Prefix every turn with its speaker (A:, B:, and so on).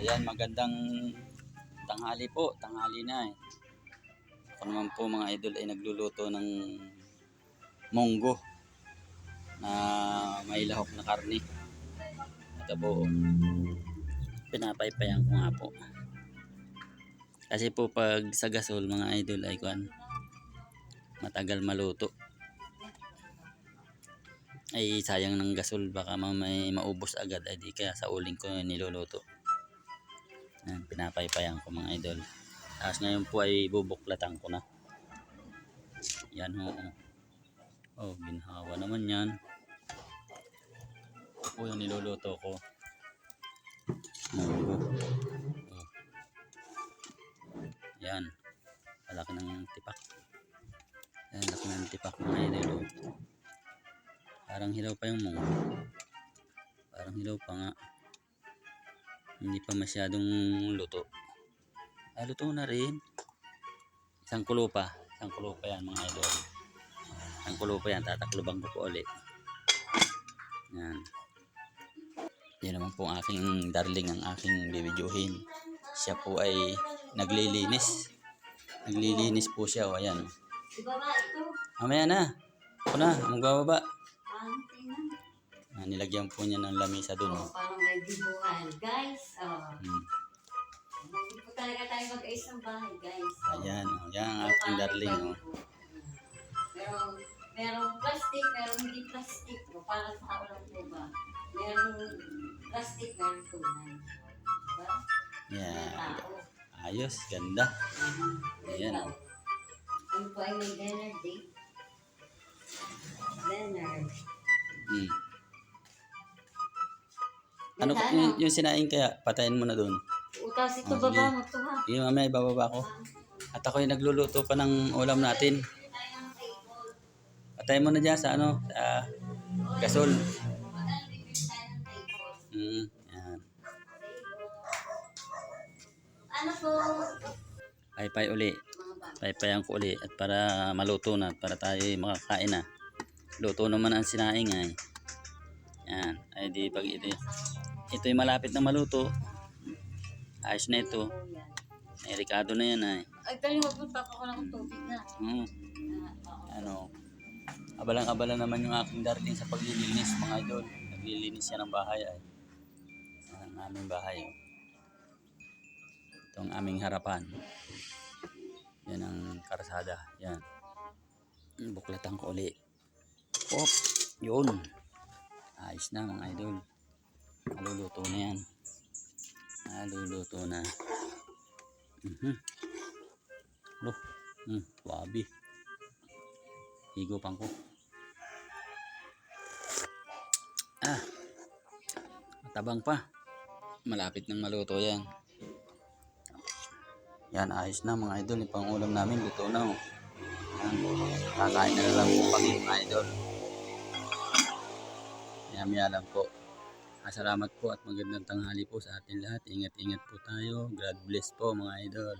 A: Ayan, magandang tanghali po. Tanghali na eh. Ako naman po mga idol ay nagluluto ng munggo na may lahok na karne. Ito po. Pinapaypayan ko nga po. Kasi po pag sa gasol mga idol ay kuan matagal maluto. Ay sayang ng gasol baka may maubos agad ay di kaya sa uling ko niluluto. Yan, pinapaypayan ko mga idol. Tapos ngayon po ay bubuklatan ko na. Yan ho. Oh, ginhawa naman yan. Ito po yung niluluto ko. Munggo. Oh. Yan. Palaki ng tipak. Yan, laki ng tipak mga idol. oh. Parang hilaw pa yung munggo. Parang hilaw pa nga. Hindi pa masyadong luto. Ah, luto na rin. Isang kulo pa. Isang kulo pa yan mga idol. Isang kulo pa yan. Tatakloban ko po ulit. Yan. Yan naman po ang aking darling ang aking bibidyohin. Siya po ay naglilinis. Naglilinis po siya. O, ayan.
B: Ibaba ito.
A: Mamaya na. Ako na. Magbababa. Ah, nilagyan po niya ng lamisa dun.
B: Oh,
A: Oh.
B: parang may dibuhan. Guys, oh.
A: Hmm.
B: Hindi po talaga tayo mag-aisang bahay, guys. Oh.
A: Ayan. Oh. Yan ang
B: Oh,
A: aking darling. Oh.
B: Merong, merong plastic, merong hindi plastic. Oh, para sa ulang po ba? Merong plastic, merong tunay. Diba? May tao.
A: Ayos. Ganda. Ayan.
B: Ikaw. Ano po ay may dinner date?
A: Ano yung, yung sinaing kaya? Patayin mo na dun.
B: Utas ito
A: Oh,
B: baba mo to ha.
A: Yung mamaya ibababa ko. At ako yung nagluluto pa ng ulam natin. Patayin mo na dyan sa ano, sa gasol. Hmm, yan.
B: Ano po?
A: Paypay uli. Paypayan ko uli. At para maluto na. Para tayo makakain na. Luto naman ang sinaing ay. Yan. Ay di pag ito. Ito yung malapit na maluto. Ayos na ito. Ricado na yan ay.
B: Ay, galing magpunta ako ng tubig na.
A: Hmm. ano, abalang-abala naman yung aking darling sa paglilinis mga idol. Naglilinis siya ng bahay ay. Ang aming bahay. Oh. Ito ang aming harapan. Yan ang karsada. Yan. Buklatan ko uli. Pop. Yun. Ayos na mga idol. Maluluto na yan. Maluluto na. Mhm. Lo. Hmm, wabi. Higupan ko. Ah. Matabang pa. Malapit nang maluto yan. Yan, ayos na mga idol. Yung pangulam namin, luto na. Oh. Yan. Kakain na lang po kami mga idol. Maya-maya lang po. Ah, Salamat po at magandang tanghali po sa atin lahat. Ingat-ingat po tayo. God bless po mga idol.